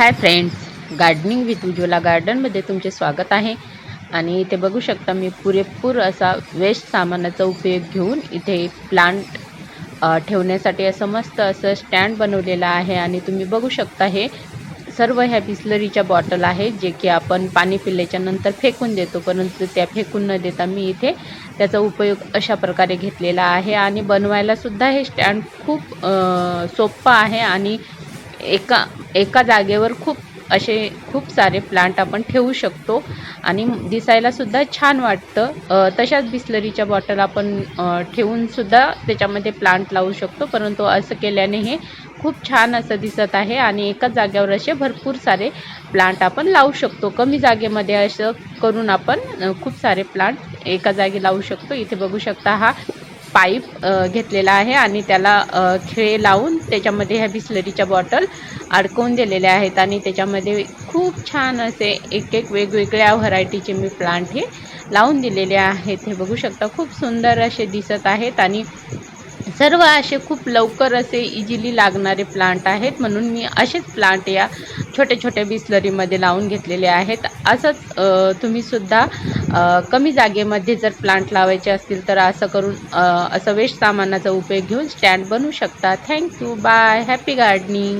Hi friends gardening with Ujjwala गार्डनमध्ये तुमचे स्वागत आहे. आणि इथे बघू शकता मी पुरेपूर असा वेस्ट सामानाचा उपयोग घेऊन इथे प्लांट ठेवण्यासाठी असं मस्त असं स्टँड बनवलेलं आहे. आणि तुम्ही बघू शकता हे सर्व ह्या बिस्लरीच्या बॉटल आहेत जे की आपण पाणी पिल्याच्या नंतर फेकून देतो. परंतु त्या फेकून न देता मी इथे त्याचा उपयोग अशा प्रकारे घेतलेला आहे. आणि बनवायलासुद्धा हे स्टँड खूप सोप्पं सोपं आहे. आणि एका एका जागेवर खूप असे खूप सारे प्लांट आपण ठेवू शकतो. आणि दिसायला सुद्धा छान वाटतं. तशाच बिस्लरीच्या बॉटल आपण ठेवूनसुद्धा ठेवून सुद्धा त्याच्यामध्ये प्लांट लावू शकतो. परंतु असं केल्याने हे खूप छान असं दिसत आहे आणि एकाच जागेवर असे भरपूर सारे प्लांट आपण लावू शकतो. कमी जागेमध्ये असं करून आपण खूप सारे प्लांट एका जागी लावू शकतो. इथे बघू शकता हा पाईप घेतलेला आहे आणि त्याला खिळे लावून त्याच्यामध्ये ह्या बिस्लरीच्या बॉटल अडकवून दिलेल्या आहेत आणि त्याच्यामध्ये खूप छान असे एक एक वेगवेगळ्या व्हरायटीचे मी प्लांट हे लावून दिलेले आहेत. हे बघू शकता खूप सुंदर असे दिसत आहेत आणि सर्व असे खूप लवकर असे इझिली लागणारे प्लांट आहेत. म्हणून मी असेच प्लांट या छोट्या छोट्या बिस्लरीमध्ये लावून घेतलेले आहेत. असंच तुम्हीसुद्धा तुम्ही सुद्धा कमी जागेमध्ये जर प्लांट लावायचे असतील तर असं करून असं वेस्ट सामानाचा उपयोग घेऊन स्टँड बनवू शकता. Thank you bye happy gardening